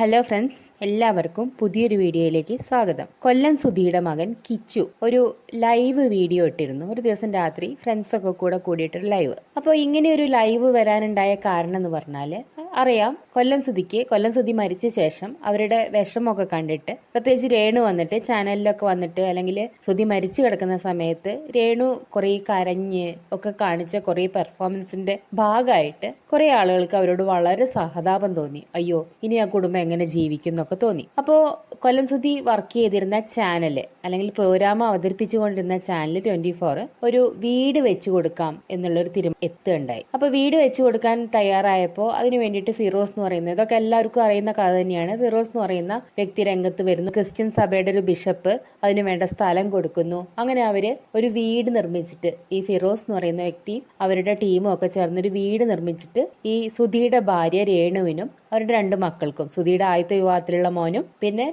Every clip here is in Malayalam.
ഹലോ ഫ്രണ്ട്സ് എല്ലാവർക്കും പുതിയൊരു വീഡിയോയിലേക്ക് സ്വാഗതം. കൊല്ലം സുധിയുടെ മകൻ കിച്ചു ഒരു ലൈവ് വീഡിയോ ഇട്ടിരുന്നു. ഒരു ദിവസം രാത്രി ഫ്രണ്ട്സൊക്കെ കൂടെ കൂടിയിട്ടൊരു ലൈവ്. അപ്പോൾ ഇങ്ങനെ ഒരു ലൈവ് വരാനുണ്ടായ കാരണം എന്ന് പറഞ്ഞാൽ അറിയാം കൊല്ലം സുധിക്ക് കൊല്ലം സുധി മരിച്ച ശേഷം അവരുടെ വിഷമമൊക്കെ കണ്ടിട്ട് പ്രത്യേകിച്ച് രേണു വന്നിട്ട് ചാനലിലൊക്കെ വന്നിട്ട് അല്ലെങ്കിൽ സുധി മരിച്ചു കിടക്കുന്ന സമയത്ത് രേണു കുറേ കരഞ്ഞ് ഒക്കെ കാണിച്ച കുറേ പെർഫോമൻസിന്റെ ഭാഗമായിട്ട് കുറേ ആളുകൾക്ക് അവരോട് വളരെ സഹതാപം തോന്നി. അയ്യോ ഇനി ആ കുടുംബം എങ്ങനെ ജീവിക്കും എന്നൊക്കെ തോന്നി. അപ്പോൾ കൊല്ലം സുധി വർക്ക് ചെയ്തിരുന്ന ചാനൽ അല്ലെങ്കിൽ പ്രോഗ്രാം അവതരിപ്പിച്ചുകൊണ്ടിരുന്ന ചാനൽ ട്വന്റി ഫോർ ഒരു വീട് വെച്ചു കൊടുക്കാം എന്നുള്ളൊരു തീരുമാനം എത്തുണ്ടായി അപ്പോൾ വീട് വെച്ചു കൊടുക്കാൻ തയ്യാറായപ്പോൾ അതിന് വേണ്ടിയിട്ട് ഫിറോസ് എന്ന് പറയുന്നത്. ഇതൊക്കെ എല്ലാവർക്കും അറിയുന്ന കഥ തന്നെയാണ്. ഫിറോസ് എന്ന് പറയുന്ന വ്യക്തി രംഗത്ത് വരുന്നു. ക്രിസ്ത്യൻ സഭയുടെ ഒരു ബിഷപ്പ് അതിന് വേണ്ട സ്ഥലം കൊടുക്കുന്നു. അങ്ങനെ അവർ ഒരു വീട് നിർമ്മിച്ചിട്ട് ഈ ഫിറോസ് എന്ന് പറയുന്ന വ്യക്തി അവരുടെ ടീമും ഒക്കെ ചേർന്ന് ഒരു വീട് നിർമ്മിച്ചിട്ട് ഈ സുധിയുടെ ഭാര്യ രേണുവിനും അവരുടെ രണ്ട് മക്കൾക്കും സുധിയുടെ ആദ്യത്തെ വിവാഹത്തിലുള്ള മോനും പിന്നെ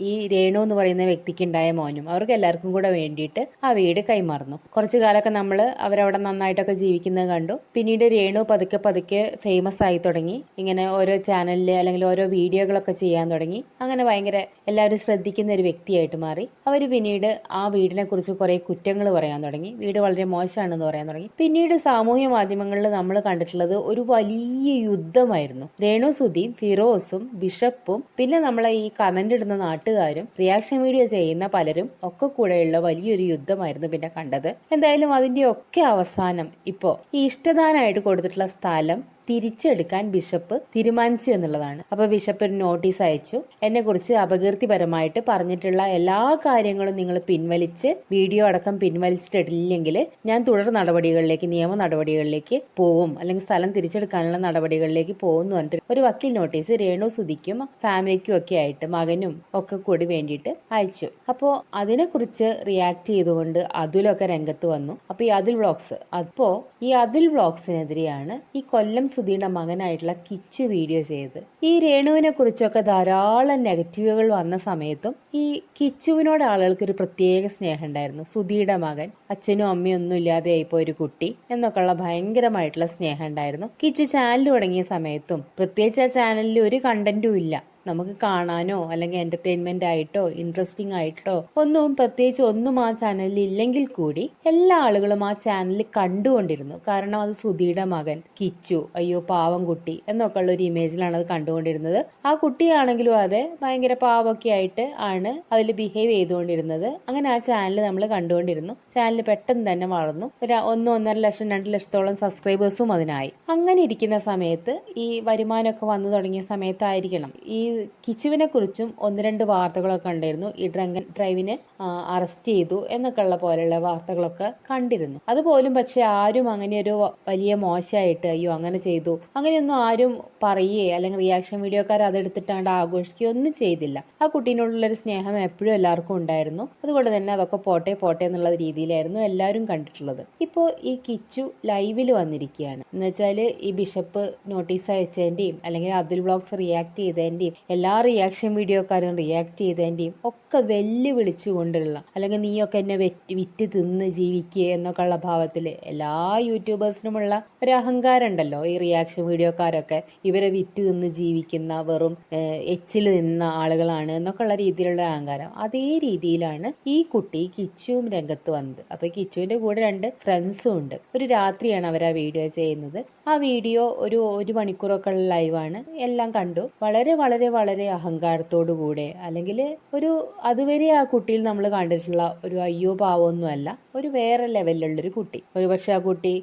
ഈ രേണു എന്ന് പറയുന്ന വ്യക്തിക്ക് ഉണ്ടായ മോനും അവർക്ക് എല്ലാവർക്കും കൂടെ വേണ്ടിയിട്ട് ആ വീട് കൈമാറുന്നു. കുറച്ചു കാലമൊക്കെ നമ്മൾ അവരവിടെ നന്നായിട്ടൊക്കെ ജീവിക്കുന്നത് കണ്ടു. പിന്നീട് രേണു പതുക്കെ പതുക്കെ ഫേമസ് ആയി തുടങ്ങി. ഇങ്ങനെ ഓരോ ചാനലിൽ അല്ലെങ്കിൽ ഓരോ വീഡിയോകളൊക്കെ ചെയ്യാൻ തുടങ്ങി. അങ്ങനെ ഭയങ്കര എല്ലാവരും ശ്രദ്ധിക്കുന്ന ഒരു വ്യക്തിയായിട്ട് മാറി. അവർ പിന്നീട് ആ വീടിനെ കുറിച്ച് കുറെ കുറ്റങ്ങൾ പറയാൻ തുടങ്ങി. വീട് വളരെ മോശമാണെന്ന് പറയാൻ തുടങ്ങി. പിന്നീട് സാമൂഹ്യ മാധ്യമങ്ങളിൽ നമ്മൾ കണ്ടിട്ടുള്ളത് ഒരു വലിയ യുദ്ധമായിരുന്നു. രേണു സുധീം ഫിറോസും ബിഷപ്പും പിന്നെ നമ്മളെ ഈ കമന്റ് ഇടുന്ന നാട്ടുകാരും റിയാക്ഷൻ വീഡിയോ ചെയ്യുന്ന പലരും ഒക്കെ കൂടെയുള്ള വലിയൊരു യുദ്ധമായിരുന്നു പിന്നെ കണ്ടത്. എന്തായാലും അതിന്റെ ഒക്കെ അവസാനം ഇപ്പോ ഈ ഇഷ്ടദാനായിട്ട് കൊടുത്തിട്ടുള്ള സ്ഥലം തിരിച്ചെടുക്കാൻ ബിഷപ്പ് തീരുമാനിച്ചു എന്നുള്ളതാണ്. അപ്പൊ ബിഷപ്പ് ഒരു നോട്ടീസ് അയച്ചു. എന്നെ കുറിച്ച് അപകീർത്തിപരമായിട്ട് പറഞ്ഞിട്ടുള്ള എല്ലാ കാര്യങ്ങളും നിങ്ങൾ പിൻവലിച്ച് വീഡിയോ അടക്കം പിൻവലിച്ചിട്ടില്ലെങ്കിൽ ഞാൻ തുടർ നടപടികളിലേക്ക് നിയമ നടപടികളിലേക്ക് പോവും. അല്ലെങ്കിൽ സ്ഥലം തിരിച്ചെടുക്കാനുള്ള നടപടികളിലേക്ക് പോകും എന്ന് പറഞ്ഞിട്ട് ഒരു വക്കീൽ നോട്ടീസ് രേണു സുധിക്കും ഫാമിലിക്കും ഒക്കെ ആയിട്ട് മകനും ഒക്കെ കൂടി വേണ്ടിയിട്ട് അയച്ചു. അപ്പോൾ അതിനെക്കുറിച്ച് റിയാക്ട് ചെയ്തുകൊണ്ട് അതിലൊക്കെ രംഗത്ത് വന്നു. അപ്പൊ ഈ അതുൽ വ്ളോഗ്സ് അപ്പോ ഈ അതുൽ വ്ളോഗ്സിനെതിരെയാണ് ഈ കൊല്ലം സുധിയുടെ മകനായിട്ടുള്ള കിച്ചു വീഡിയോ ചെയ്ത് ഈ രേണുവിനെ കുറിച്ചൊക്കെ ധാരാളം നെഗറ്റീവുകൾ വന്ന സമയത്തും ഈ കിച്ചുവിനോട് ആളുകൾക്ക് ഒരു പ്രത്യേക സ്നേഹം ഉണ്ടായിരുന്നു. സുധിയുടെ മകൻ അച്ഛനും അമ്മയും ഒന്നും ഇല്ലാതെ ആയിപ്പോ ഒരു കുട്ടി എന്നൊക്കെയുള്ള ഭയങ്കരമായിട്ടുള്ള സ്നേഹം ഉണ്ടായിരുന്നു. കിച്ചു ചാനൽ തുടങ്ങിയ സമയത്തും പ്രത്യേകിച്ച് ആ ചാനലിൽ ഒരു കണ്ടന്റും ഇല്ല. നമുക്ക് കാണാനോ അല്ലെങ്കിൽ എന്റർടൈൻമെന്റ് ആയിട്ടോ ഇൻട്രസ്റ്റിംഗ് ആയിട്ടോ ഒന്നും പ്രത്യേകിച്ച് ഒന്നും ആ ചാനലിൽ ഇല്ലെങ്കിൽ കൂടി എല്ലാ ആളുകളും ആ ചാനൽ കണ്ടുകൊണ്ടിരുന്നു. കാരണം അത് സുധിയുടെ മകൻ കിച്ചു അയ്യോ പാവം കുട്ടി എന്നൊക്കെ ഉള്ള ഒരു ഇമേജിലാണ് അത് കണ്ടുകൊണ്ടിരുന്നത്. ആ കുട്ടിയാണെങ്കിലും അതെ ഭയങ്കര പാവമൊക്കെ ആയിട്ട് ആണ് അതിൽ ബിഹേവ് ചെയ്തുകൊണ്ടിരുന്നത്. അങ്ങനെ ആ ചാനൽ നമ്മൾ കണ്ടുകൊണ്ടിരുന്നു. ചാനൽ പെട്ടെന്ന് തന്നെ വളർന്നു. ഒരു ഒന്ന് ഒന്നര ലക്ഷം രണ്ട് ലക്ഷത്തോളം സബ്സ്ക്രൈബേഴ്സും അതിനായി. അങ്ങനെ ഇരിക്കുന്ന സമയത്ത് ഈ വരുമാനമൊക്കെ വന്നു തുടങ്ങിയ സമയത്തായിരിക്കണം. ഈ കിച്ചുവിനെ കുറിച്ചും ഒന്ന് രണ്ട് വാർത്തകളൊക്കെ ഉണ്ടായിരുന്നു ഈ ഡ്രങ്കൻ ഡ്രൈവിനെ അറസ്റ്റ് ചെയ്തു എന്നൊക്കെ ഉള്ള പോലെയുള്ള വാർത്തകളൊക്കെ കണ്ടിരുന്നു. അതുപോലും പക്ഷെ ആരും അങ്ങനെ ഒരു വലിയ മോശമായിട്ട് അയ്യോ അങ്ങനെ ചെയ്തു. അങ്ങനെയൊന്നും ആരും പറയുകയോ അല്ലെങ്കിൽ റിയാക്ഷൻ വീഡിയോക്കാർ അതെടുത്തിട്ടാണ്ട് ആഘോഷിക്കുകയോ ഒന്നും ചെയ്തില്ല. ആ കുട്ടീനോടുള്ള ഒരു സ്നേഹം എപ്പോഴും എല്ലാവർക്കും ഉണ്ടായിരുന്നു. അതുകൊണ്ട് തന്നെ അതൊക്കെ പോട്ടെ പോട്ടെ എന്നുള്ള രീതിയിലായിരുന്നു എല്ലാവരും കണ്ടിട്ടുള്ളത്. ഇപ്പോൾ ഈ കിച്ചു ലൈവിൽ വന്നിരിക്കുകയാണ്. എന്ന് വെച്ചാൽ ഈ ബിഷപ്പ് നോട്ടീസ് അയച്ചതിന്റെയും അല്ലെങ്കിൽ അതുൽ വ്ളോഗ്സ് റിയാക്ട് ചെയ്തതിന്റെയും എല്ലാ റിയാക്ഷൻ വീഡിയോക്കാരും റിയാക്ട് ചെയ്തതിന്റെയും ഒക്കെ വെല്ലുവിളിച്ചു കൊണ്ടുള്ള അല്ലെങ്കിൽ നീയൊക്കെ എന്നെ വെറ്റ് തിന്ന് ജീവിക്കുക എന്നൊക്കെ ഉള്ള ഭാവത്തിൽ എല്ലാ യൂട്യൂബേഴ്സിനുമുള്ള ഒരു അഹങ്കാരം ഉണ്ടല്ലോ ഈ റിയാക്ഷൻ വീഡിയോക്കാരൊക്കെ ഇവരെ വിറ്റ് തിന്ന് ജീവിക്കുന്ന വെറും എച്ചിൽ നിന്ന ആളുകളാണ് എന്നൊക്കെ ഉള്ള രീതിയിലുള്ള അഹങ്കാരം. അതേ രീതിയിലാണ് ഈ കുട്ടി കിച്ചുവും രംഗത്ത് വന്നത്. അപ്പോൾ കിച്ചുവിന്റെ കൂടെ രണ്ട് ഫ്രണ്ട്സും ഉണ്ട്. ഒരു രാത്രിയാണ് അവർ ആ വീഡിയോ ചെയ്യുന്നത്. ആ വീഡിയോ ഒരു ഒരു മണിക്കൂറൊക്കെ ഉള്ള ലൈവാണ്. എല്ലാം കണ്ടു. വളരെ വളരെ വളരെ അഹങ്കാരത്തോടു കൂടെ അല്ലെങ്കിൽ ഒരു അതുവരെ ആ കുട്ടിയിൽ നമ്മൾ കണ്ടിട്ടുള്ള ഒരു അയ്യോ പാവമൊന്നും അല്ല ഒരു വേറെ ലെവലിലുള്ളൊരു കുട്ടി. ഒരുപക്ഷെ ആ കുട്ടി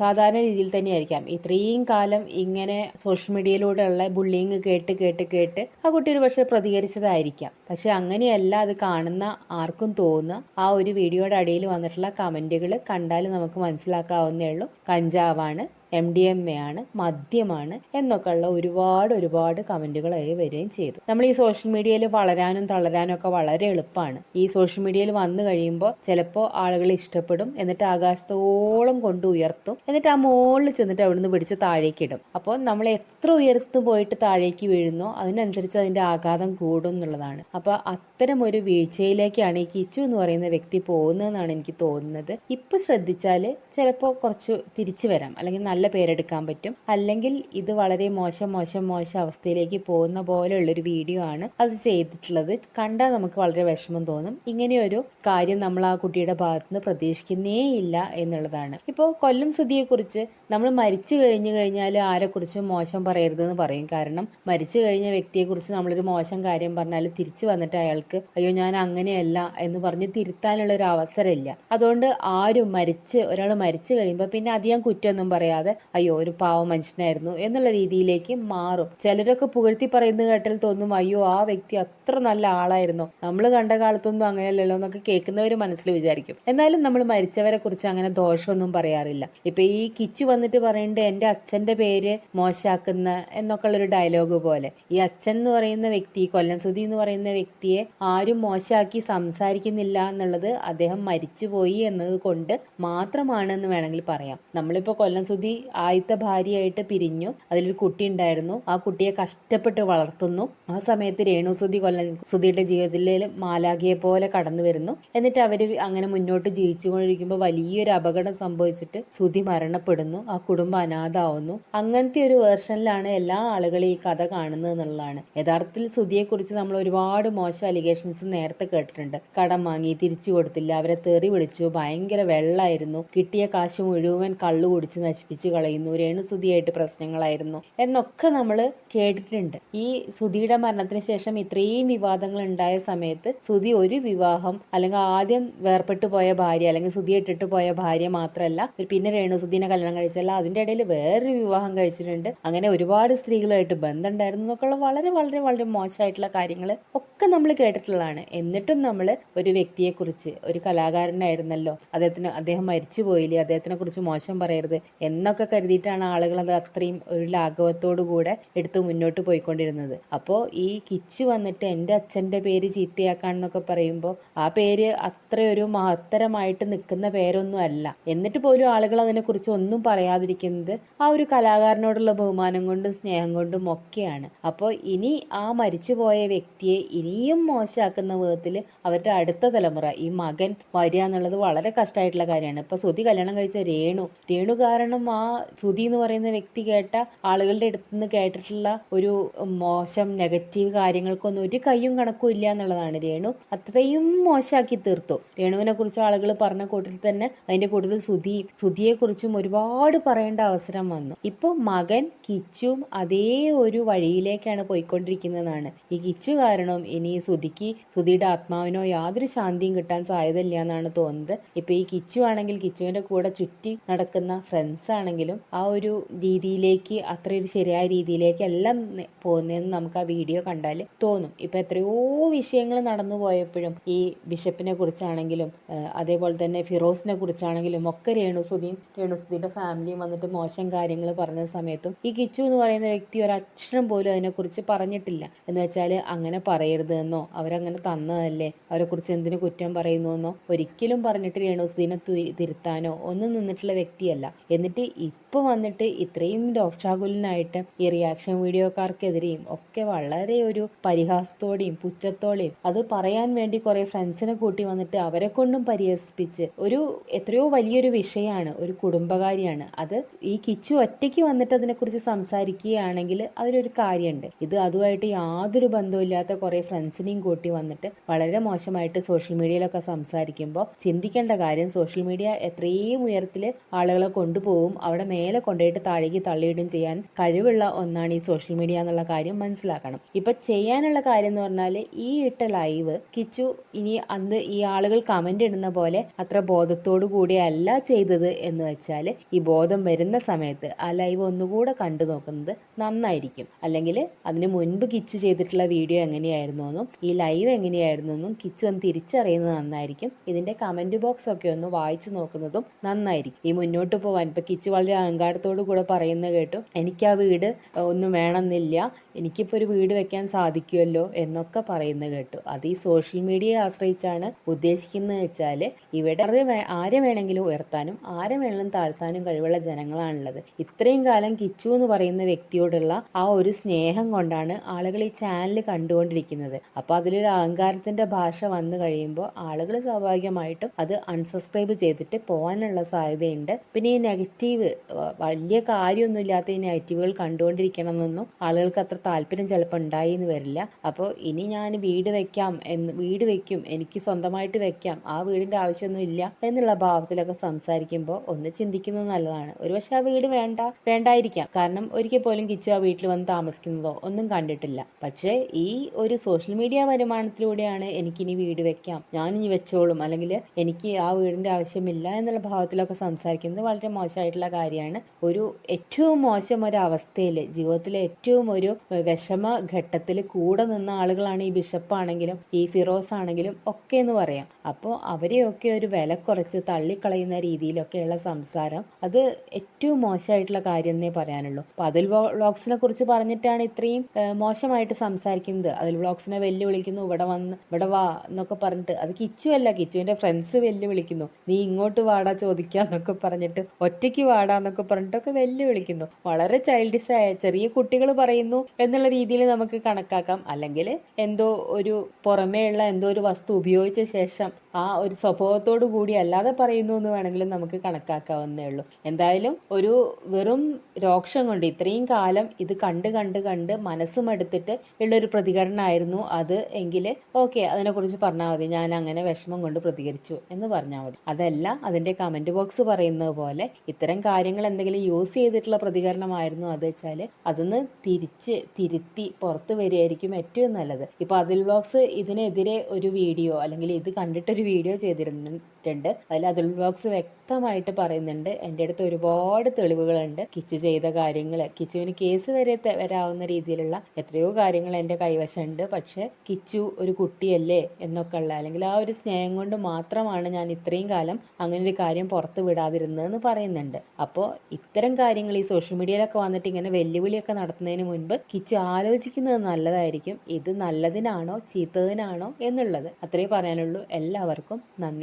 സാധാരണ രീതിയിൽ തന്നെയായിരിക്കാം. ഇത്രയും കാലം ഇങ്ങനെ സോഷ്യൽ മീഡിയയിലൂടെയുള്ള ബുള്ളിങ് കേട്ട് കേട്ട് കേട്ട് ആ കുട്ടി ഒരു പക്ഷെ പ്രതികരിച്ചതായിരിക്കാം. പക്ഷെ അങ്ങനെയല്ല അത് കാണുന്ന ആർക്കും തോന്നുക. ആ ഒരു വീഡിയോയുടെ അടിയിൽ വന്നിട്ടുള്ള കമന്റുകൾ കണ്ടാൽ നമുക്ക് മനസ്സിലാക്കാവുന്നേ ഉള്ളൂ. കഞ്ചാവാണ്. എം ഡി എം എ ആണ് മദ്യമാണ് എന്നൊക്കെ ഉള്ള ഒരുപാട് ഒരുപാട് കമന്റുകളായി വരികയും ചെയ്തു. നമ്മൾ ഈ സോഷ്യൽ മീഡിയയിൽ വളരാനും തളരാനും ഒക്കെ വളരെ എളുപ്പമാണ്. ഈ സോഷ്യൽ മീഡിയയിൽ വന്നു കഴിയുമ്പോൾ ചിലപ്പോൾ ആളുകൾ ഇഷ്ടപ്പെടും എന്നിട്ട് ആകാശത്തോളം കൊണ്ട് ഉയർത്തും എന്നിട്ട് ആ മുകളിൽ ചെന്നിട്ട് അവിടുന്ന് പിടിച്ച് താഴേക്ക് ഇടും. അപ്പോൾ നമ്മൾ എത്ര ഉയർത്ത് പോയിട്ട് താഴേക്ക് വീഴുന്നോ അതിനനുസരിച്ച് അതിന്റെ ആഘാതം കൂടും എന്നുള്ളതാണ്. അപ്പോൾ അത്തരം ഒരു വീഴ്ചയിലേക്കാണ് ഈ കിച്ചു എന്ന് പറയുന്ന വ്യക്തി പോകുന്നതെന്നാണ് എനിക്ക് തോന്നുന്നത്. ഇപ്പൊ ശ്രദ്ധിച്ചാൽ ചിലപ്പോൾ കുറച്ച് തിരിച്ചു വരാം. അല്ലെങ്കിൽ നല്ല നല്ല പേരെടുക്കാൻ പറ്റും. അല്ലെങ്കിൽ ഇത് വളരെ മോശം മോശം മോശം അവസ്ഥയിലേക്ക് പോകുന്ന പോലെയുള്ളൊരു വീഡിയോ ആണ് അത് ചെയ്തിട്ടുള്ളത്. കണ്ടാൽ നമുക്ക് വളരെ വിഷമം തോന്നും. ഇങ്ങനെയൊരു കാര്യം നമ്മൾ ആ കുട്ടിയുടെ ഭാഗത്ത് നിന്ന് പ്രതീക്ഷിക്കുന്നേ ഇല്ല എന്നുള്ളതാണ്. ഇപ്പോൾ കൊല്ലം സുധിയെക്കുറിച്ച് നമ്മൾ മരിച്ചു കഴിഞ്ഞു കഴിഞ്ഞാൽ ആരെക്കുറിച്ചും മോശം പറയരുതെന്ന് പറയും. കാരണം മരിച്ചു കഴിഞ്ഞ വ്യക്തിയെക്കുറിച്ച് നമ്മളൊരു മോശം കാര്യം പറഞ്ഞാൽ തിരിച്ചു വന്നിട്ട് അയാൾക്ക് അയ്യോ ഞാൻ അങ്ങനെയല്ല എന്ന് പറഞ്ഞ് തിരുത്താനുള്ള ഒരു അവസരമില്ല. അതുകൊണ്ട് ആരും മരിച്ച് ഒരാൾ മരിച്ചു കഴിയുമ്പോൾ പിന്നെ അധികം കുറ്റമൊന്നും പറയാതെ അയ്യോ ഒരു പാവ മനുഷ്യനായിരുന്നു എന്നുള്ള രീതിയിലേക്ക് മാറും. ചിലരൊക്കെ പുകഴ്ത്തി പറയുന്നത് കേട്ടാൽ തോന്നും അയ്യോ ആ വ്യക്തി അത്ര നല്ല ആളായിരുന്നു. നമ്മൾ കണ്ട കാലത്തൊന്നും അങ്ങനെയല്ലല്ലോ എന്നൊക്കെ കേൾക്കുന്നവർ മനസ്സിൽ വിചാരിക്കും. എന്നാലും നമ്മൾ മരിച്ചവരെ കുറിച്ച് അങ്ങനെ ദോഷമൊന്നും പറയാറില്ല. ഇപ്പൊ ഈ കിച്ചു വന്നിട്ട് പറയേണ്ട എന്റെ അച്ഛന്റെ പേര് മോശാക്കുന്ന എന്നൊക്കെ ഉള്ളൊരു ഡയലോഗ് പോലെ. ഈ അച്ഛൻ എന്ന് പറയുന്ന വ്യക്തി കൊല്ലം സുധി എന്ന് പറയുന്ന വ്യക്തിയെ ആരും മോശമാക്കി സംസാരിക്കുന്നില്ല എന്നുള്ളത് അദ്ദേഹം മരിച്ചുപോയി എന്നത് കൊണ്ട് മാത്രമാണെന്ന് വേണമെങ്കിൽ പറയാം. നമ്മളിപ്പോ കൊല്ലം സുധി ആദ്യത്തെ ഭാര്യയായിട്ട് പിരിഞ്ഞു. അതിലൊരു കുട്ടി ഉണ്ടായിരുന്നു. ആ കുട്ടിയെ കഷ്ടപ്പെട്ട് വളർത്തുന്നു. ആ സമയത്ത് രേണു സുധി കൊല്ലം സുധിയുടെ ജീവിതത്തിൽ മാലാഖിയെ പോലെ കടന്നു വരുന്നു. എന്നിട്ട് അവർ അങ്ങനെ മുന്നോട്ട് ജീവിച്ചുകൊണ്ടിരിക്കുമ്പോൾ വലിയൊരു അപകടം സംഭവിച്ചിട്ട് സുധി മരണപ്പെടുന്നു. ആ കുടുംബം അനാഥാവുന്നു. അങ്ങനത്തെ ഒരു വേർഷനിലാണ് എല്ലാ ആളുകളും ഈ കഥ കാണുന്നത് എന്നുള്ളതാണ്. യഥാർത്ഥത്തിൽ സുതിയെക്കുറിച്ച് കുറിച്ച് നമ്മൾ ഒരുപാട് മോശം അലിഗേഷൻസ് നേരത്തെ കേട്ടിട്ടുണ്ട്. കടം വാങ്ങി തിരിച്ചു കൊടുത്തില്ല. അവരെ തെറി വിളിച്ചു. ഭയങ്കര വെള്ളമായിരുന്നു കിട്ടിയ കാശ് മുഴുവൻ കള്ളു കുടിച്ച് നശിപ്പിച്ചു. കളയുന്നു രേണുസുതിയായിട്ട് പ്രശ്നങ്ങളായിരുന്നു എന്നൊക്കെ നമ്മൾ കേട്ടിട്ടുണ്ട്. ഈ സുധിയുടെ മരണത്തിന് ശേഷം ഇത്രയും വിവാദങ്ങൾ ഉണ്ടായ സമയത്ത് സുധി ഒരു വിവാഹം അല്ലെങ്കിൽ ആദ്യം വേർപെട്ടു പോയ ഭാര്യ അല്ലെങ്കിൽ സുധി ഇട്ടിട്ട് പോയ ഭാര്യ മാത്രമല്ല പിന്നെ രേണുസുധീനെ കല്യാണം കഴിച്ചല്ല അതിന്റെ ഇടയിൽ വേറൊരു വിവാഹം കഴിച്ചിട്ടുണ്ട്. അങ്ങനെ ഒരുപാട് സ്ത്രീകളായിട്ട് ബന്ധമുണ്ടായിരുന്നു എന്നൊക്കെയുള്ള വളരെ വളരെ വളരെ മോശമായിട്ടുള്ള കാര്യങ്ങൾ ഒക്കെ നമ്മൾ കേട്ടിട്ടുള്ളതാണ്. എന്നിട്ടും നമ്മൾ ഒരു വ്യക്തിയെക്കുറിച്ച് ഒരു കലാകാരനായിരുന്നല്ലോ അദ്ദേഹത്തിന് അദ്ദേഹം മരിച്ചു പോയില്ലേ അദ്ദേഹത്തിനെ കുറിച്ച് മോശം പറയരുത് എന്നൊക്കെ കരുതിയിട്ടാണ് ആളുകൾ അത് അത്രയും ഒരു ലാഘവത്തോടു കൂടെ എടുത്ത് മുന്നോട്ട് പോയിക്കൊണ്ടിരുന്നത്. അപ്പോൾ ഈ കിച്ച് വന്നിട്ട് എന്റെ അച്ഛന്റെ പേര് ചീത്തയാക്കാൻ എന്നൊക്കെ പറയുമ്പോൾ ആ പേര് അത്രയൊരു മഹത്തരമായിട്ട് നിൽക്കുന്ന പേരൊന്നും അല്ല. എന്നിട്ട് പോലും ആളുകൾ അതിനെക്കുറിച്ച് ഒന്നും പറയാതിരിക്കുന്നത് ആ ഒരു കലാകാരനോടുള്ള ബഹുമാനം കൊണ്ടും സ്നേഹം കൊണ്ടും ഒക്കെയാണ്. അപ്പോൾ ഇനി ആ മരിച്ചുപോയ വ്യക്തിയെ ഇനിയും മോശമാക്കുന്ന വിധത്തിൽ അവരുടെ അടുത്ത തലമുറ ഈ മകൻ വരിക എന്നുള്ളത് വളരെ കഷ്ടമായിട്ടുള്ള കാര്യമാണ്. ഇപ്പൊ സ്വതി കല്യാണം കഴിച്ച രേണു രേണു കാരണം ആ സുധി എന്ന് പറയുന്ന വ്യക്തി കേട്ട ആളുകളുടെ അടുത്ത് നിന്ന് കേട്ടിട്ടുള്ള ഒരു മോശം നെഗറ്റീവ് കാര്യങ്ങൾക്കൊന്നും ഒരു കയ്യും കണക്കും ഇല്ല എന്നുള്ളതാണ് രേണു. അത്രയും മോശമാക്കി തീർത്തു. രേണുവിനെ കുറിച്ച് ആളുകൾ പറഞ്ഞ കൂട്ടത്തിൽ തന്നെ അതിന്റെ കൂടുതൽ സുധി സുധിയെ കുറിച്ചും ഒരുപാട് പറയേണ്ട അവസരം വന്നു. ഇപ്പൊ മകൻ കിച്ചും അതേ ഒരു വഴിയിലേക്കാണ് പോയിക്കൊണ്ടിരിക്കുന്നതാണ്. ഈ കിച്ചു കാരണം ഇനി സുധിക്ക് സുധിയുടെ ആത്മാവിനോ യാതൊരു ശാന്തിയും കിട്ടാൻ സാധ്യതയില്ല എന്നാണ് തോന്നുന്നത്. ഇപ്പൊ ഈ കിച്ചു ആണെങ്കിൽ കിച്ചുവിന്റെ കൂടെ ചുറ്റി നടക്കുന്ന ഫ്രണ്ട്സ് ആണെങ്കിലും ആ ഒരു രീതിയിലേക്ക് അത്രയൊരു ശരിയായ രീതിയിലേക്ക് എല്ലാം പോകുന്നതെന്ന് നമുക്ക് ആ വീഡിയോ കണ്ടാൽ തോന്നും. ഇപ്പം എത്രയോ വിഷയങ്ങൾ നടന്നു പോയപ്പോഴും ഈ ബിഷപ്പിനെ കുറിച്ചാണെങ്കിലും അതേപോലെ തന്നെ ഫിറോസിനെ കുറിച്ചാണെങ്കിലും ഒക്കെ രേണുസുദീൻ രേണുസുദീന്റെ ഫാമിലിയും വന്നിട്ട് മോശം കാര്യങ്ങൾ പറഞ്ഞ സമയത്തും ഈ കിച്ചു എന്ന് പറയുന്ന വ്യക്തി ഒരക്ഷരം പോലും അതിനെക്കുറിച്ച് പറഞ്ഞിട്ടില്ല. എന്ന് വെച്ചാൽ അങ്ങനെ പറയരുത് എന്നോ അവരങ്ങനെ തന്നതല്ലേ അവരെക്കുറിച്ച് എന്തിനു കുറ്റം പറയുന്നു എന്നോ ഒരിക്കലും പറഞ്ഞിട്ട് രേണുസുദീനെ തിരുത്താനോ ഒന്നും നിന്നിട്ടുള്ള വ്യക്തിയല്ല. എന്നിട്ട് ഇപ്പൊ വന്നിട്ട് ഇത്രയും രോക്ഷാകുലനായിട്ട് ഈ റിയാക്ഷൻ വീഡിയോക്കാർക്കെതിരെയും ഒക്കെ വളരെ ഒരു പരിഹാസത്തോടെയും പുച്ഛത്തോടെയും അത് പറയാൻ വേണ്ടി കുറേ ഫ്രണ്ട്സിനെ കൂട്ടി വന്നിട്ട് അവരെ കൊണ്ടും പരിഹസിപ്പിച്ച് ഒരു എത്രയോ വലിയൊരു വിഷയമാണ് ഒരു കുടുംബകാരിയാണ്. അത് ഈ കിച്ചു ഒറ്റയ്ക്ക് വന്നിട്ട് അതിനെക്കുറിച്ച് സംസാരിക്കുകയാണെങ്കിൽ അതിലൊരു കാര്യമുണ്ട് ഇത് അതുമായിട്ട് യാതൊരു ബന്ധമില്ലാത്ത കുറേ ഫ്രണ്ട്സിനെയും കൂട്ടി വന്നിട്ട് വളരെ മോശമായിട്ട് സോഷ്യൽ മീഡിയയിലൊക്കെ സംസാരിക്കുമ്പോൾ ചിന്തിക്കേണ്ട കാര്യം സോഷ്യൽ മീഡിയ എത്രയും ഉയരത്തിൽ ആളുകളെ കൊണ്ടുപോകും അവിടെ മേലെ കൊണ്ടുപോയിട്ട് താഴേക്ക് തള്ളിയിടും ചെയ്യാൻ കഴിവുള്ള ഒന്നാണ് ഈ സോഷ്യൽ മീഡിയ എന്നുള്ള കാര്യം മനസ്സിലാക്കണം. ഇപ്പൊ ചെയ്യാനുള്ള കാര്യം എന്ന് പറഞ്ഞാൽ ഈ ഇട്ട ലൈവ് കിച്ചു ഇനി അന്ന് ഈ ആളുകൾ കമന്റ് ഇടുന്ന പോലെ അത്ര ബോധത്തോടു കൂടിയല്ല ചെയ്തത് എന്ന് വെച്ചാൽ ഈ ബോധം വരുന്ന സമയത്ത് ആ ലൈവ് ഒന്നുകൂടെ കണ്ടു നോക്കുന്നത് നന്നായിരിക്കും. അല്ലെങ്കിൽ അതിന് മുൻപ് കിച്ചു ചെയ്തിട്ടുള്ള വീഡിയോ എങ്ങനെയായിരുന്നു എന്നും ഈ ലൈവ് എങ്ങനെയായിരുന്നു എന്നും കിച്ചു ഒന്ന് തിരിച്ചറിയുന്നത് നന്നായിരിക്കും. ഇതിന്റെ കമന്റ് ബോക്സ് ഒക്കെ ഒന്ന് വായിച്ചു നോക്കുന്നതും നന്നായിരിക്കും. ഈ മുന്നോട്ട് പോവാൻ ഇപ്പൊ കിച്ചു വളരെ അഹങ്കാരത്തോടു കൂടെ പറയുന്നത് കേട്ടു. എനിക്ക് ആ വീട് ഒന്നും വേണമെന്നില്ല. എനിക്കിപ്പോൾ ഒരു വീട് വെക്കാൻ സാധിക്കുമല്ലോ എന്നൊക്കെ പറയുന്നത് കേട്ടു. അത് ഈ സോഷ്യൽ മീഡിയയെ ആശ്രയിച്ചാണ് ഉദ്ദേശിക്കുന്നത് വെച്ചാൽ ഇവിടെ ആരെ വേണമെങ്കിലും ഉയർത്താനും ആരെ വേണമെങ്കിലും താഴ്ത്താനും കഴിവുള്ള ജനങ്ങളാണുള്ളത്. ഇത്രയും കാലം കിച്ചു എന്ന് പറയുന്ന വ്യക്തിയോടുള്ള ആ ഒരു സ്നേഹം കൊണ്ടാണ് ആളുകൾ ഈ ചാനൽ കണ്ടുകൊണ്ടിരിക്കുന്നത്. അപ്പോൾ അതിലൊരു അഹങ്കാരത്തിന്റെ ഭാഷ വന്നു കഴിയുമ്പോൾ ആളുകൾ സ്വാഭാവികമായിട്ടും അത് അൺസബ്സ്ക്രൈബ് ചെയ്തിട്ട് പോകാനുള്ള സാധ്യതയുണ്ട്. പിന്നെ ഈ നെഗറ്റീവ് വലിയ കാര്യമൊന്നുമില്ലാത്ത ഈ നെഗറ്റീവുകൾ കണ്ടുകൊണ്ടിരിക്കണം എന്നൊന്നും ആളുകൾക്ക് അത്ര താല്പര്യം ചിലപ്പോൾ ഉണ്ടായി എന്ന് വരില്ല. അപ്പോൾ ഇനി ഞാൻ വീട് വെക്കാം എന്ന് വീട് വെക്കും എനിക്ക് സ്വന്തമായിട്ട് വെക്കാം ആ വീടിന്റെ ആവശ്യമൊന്നും ഇല്ല എന്നുള്ള ഭാവത്തിലൊക്കെ സംസാരിക്കുമ്പോൾ ഒന്ന് ചിന്തിക്കുന്നത് നല്ലതാണ്. ഒരുപക്ഷെ ആ വീട് വേണ്ട വേണ്ടായിരിക്കാം. കാരണം ഒരിക്കൽ പോലും കിച്ചു ആ വീട്ടിൽ വന്ന് താമസിക്കുന്നതോ ഒന്നും കണ്ടിട്ടില്ല. പക്ഷേ ഈ ഒരു സോഷ്യൽ മീഡിയ വരുമാനത്തിലൂടെയാണ് എനിക്കിനി വീട് വെക്കാം ഞാനിനി വെച്ചോളും അല്ലെങ്കിൽ എനിക്ക് ആ വീടിന്റെ ആവശ്യമില്ല എന്നുള്ള ഭാവത്തിലൊക്കെ സംസാരിക്കുന്നത് വളരെ മോശമായിട്ടുള്ള കാര്യമാണ്. ഒരു ഏറ്റവും മോശം ഒരു അവസ്ഥയിൽ ജീവിതത്തിലെ ഏറ്റവും ഒരു വിഷമ ഘട്ടത്തിൽ കൂടെ നിന്ന ആളുകളാണ് ഈ ബിഷപ്പ് ആണെങ്കിലും ഈ ഫിറോസ് ആണെങ്കിലും ഒക്കെ എന്ന് പറയാം. അപ്പോൾ അവരെയൊക്കെ ഒരു വില കുറച്ച് തള്ളിക്കളയുന്ന രീതിയിലൊക്കെയുള്ള സംസാരം അത് ഏറ്റവും മോശമായിട്ടുള്ള കാര്യം എന്നേ പറയാനുള്ളൂ. അപ്പോൾ അതിൽ വ്ളോഗ്സിനെ കുറിച്ച് പറഞ്ഞിട്ടാണ് ഇത്രയും മോശമായിട്ട് സംസാരിക്കുന്നത്. അതിൽ വ്ളോഗ്സിനെ വെല്ലുവിളിക്കുന്നു ഇവിടെ വന്ന് ഇവിടെ വാ എന്നൊക്കെ പറഞ്ഞിട്ട്. അത് കിച്ചു അല്ല കിച്ചുവിന്റെ ഫ്രണ്ട്സ് വെല്ലുവിളിക്കുന്നു. നീ ഇങ്ങോട്ട് വാടാ ചോദിക്കാന്നൊക്കെ പറഞ്ഞിട്ട് ഒറ്റയ്ക്ക് വാടാ എന്നൊക്കെ പറഞ്ഞിട്ടൊക്കെ വെല്ലുവിളിക്കുന്നു. വളരെ ചൈൽഡിഷ് ആയ ചെറിയ കുട്ടികൾ പറയുന്നു എന്നുള്ള രീതിയിൽ നമുക്ക് കണക്കാക്കാം. അല്ലെങ്കിൽ എന്തോ ഒരു പുറമേയുള്ള എന്തോ ഒരു വസ്തു ഉപയോഗിച്ച ശേഷം ആ ഒരു സ്വഭാവത്തോടു കൂടി അല്ലാതെ പറയുന്നു എന്ന് വേണമെങ്കിലും നമുക്ക് കണക്കാക്കാവുന്നേ ഉള്ളൂ. എന്തായാലും ഒരു വെറും രോക്ഷം കൊണ്ട് ഇത്രയും കാലം ഇത് കണ്ട് കണ്ട് കണ്ട് മനസ്സും എടുത്തിട്ട് ഉള്ളൊരു പ്രതികരണമായിരുന്നു അത് എങ്കിൽ ഓക്കെ അതിനെക്കുറിച്ച് പറഞ്ഞാൽ മതി. ഞാൻ അങ്ങനെ വിഷമം കൊണ്ട് പ്രതികരിച്ചു എന്ന് പറഞ്ഞാൽ മതി. അതല്ല അതിന്റെ കമന്റ് ബോക്സ് പറയുന്നത് പോലെ ഇത്തരം കാര്യങ്ങൾ എന്തെങ്കിലും യൂസ് ചെയ്തിട്ടുള്ള പ്രതികരണമായിരുന്നു അത് വെച്ചാൽ അതൊന്ന് തിരിച്ച് തിരുത്തി പുറത്ത് വരികയായിരിക്കും ഏറ്റവും നല്ലത്. ഇപ്പോൾ അതിൽ ബ്ലോഗ്സ് ഇതിനെതിരെ ഒരു വീഡിയോ അല്ലെങ്കിൽ ഇത് കണ്ടിട്ടൊരു വീഡിയോ ചെയ്തിരുന്നിട്ടുണ്ട് അതിൽ അതിൽ ബ്ലോഗ്സ് വ്യക്തമായിട്ട് പറയുന്നുണ്ട്. എന്റെ അടുത്ത് ഒരുപാട് തെളിവുകളുണ്ട്. കിച്ചു ചെയ്ത കാര്യങ്ങൾ കിച്ചുവിന് കേസ് വരെ വരാവുന്ന രീതിയിലുള്ള എത്രയോ കാര്യങ്ങൾ എന്റെ കൈവശമുണ്ട്. പക്ഷേ കിച്ചു ഒരു കുട്ടിയല്ലേ എന്നൊക്കെ ഉള്ള അല്ലെങ്കിൽ ആ ഒരു സ്നേഹം കൊണ്ട് മാത്രമാണ് ഞാൻ ഇത്രയും കാലം അങ്ങനെ ഒരു കാര്യം പുറത്ത് വിടാതിരുന്നതെന്ന് പറയുന്നുണ്ട്. അപ്പോൾ ഇത്തരം കാര്യങ്ങൾ ഈ സോഷ്യൽ മീഡിയയിലൊക്കെ വന്നിട്ട് ഇങ്ങനെ വെല്ലുവിളിയൊക്കെ നടത്തുന്നതിന് മുൻപ് കിച്ചു ആലോചിക്കുന്നത് നല്ലതായിരിക്കും. ഇത് നല്ലതിനാണോ ചീത്തതിനാണോ എന്നുള്ളത്. അത്രേ പറയാനുള്ളൂ. എല്ലാവർക്കും നന്ദി.